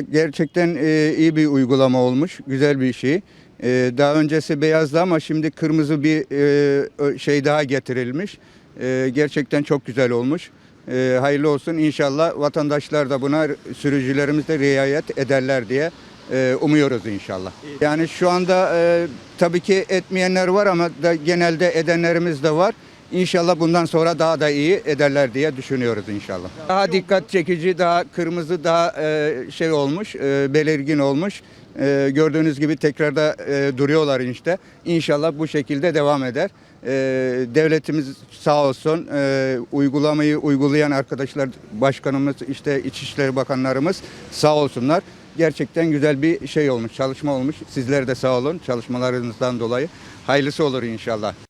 Gerçekten e, iyi bir uygulama olmuş, güzel bir şey. E, daha öncesi beyazdı ama şimdi kırmızı bir e, şey daha getirilmiş. E, gerçekten çok güzel olmuş. E, hayırlı olsun. İnşallah vatandaşlar da buna, sürücülerimiz de riayet ederler diye e, umuyoruz inşallah. Yani şu anda e, tabii ki etmeyenler var ama da genelde edenlerimiz de var. İnşallah bundan sonra daha da iyi ederler diye düşünüyoruz inşallah. Daha dikkat çekici, daha kırmızı, daha e, şey olmuş, e, belirgin olmuş. E, gördüğünüz gibi tekrar da e, duruyorlar işte. İnşallah bu şekilde devam eder. Devletimiz sağ olsun uygulamayı uygulayan arkadaşlar, başkanımız, işte İçişleri Bakanlarımız sağ olsunlar. Gerçekten güzel bir şey olmuş, çalışma olmuş. Sizler de sağ olun çalışmalarınızdan dolayı. Hayırlısı olur inşallah.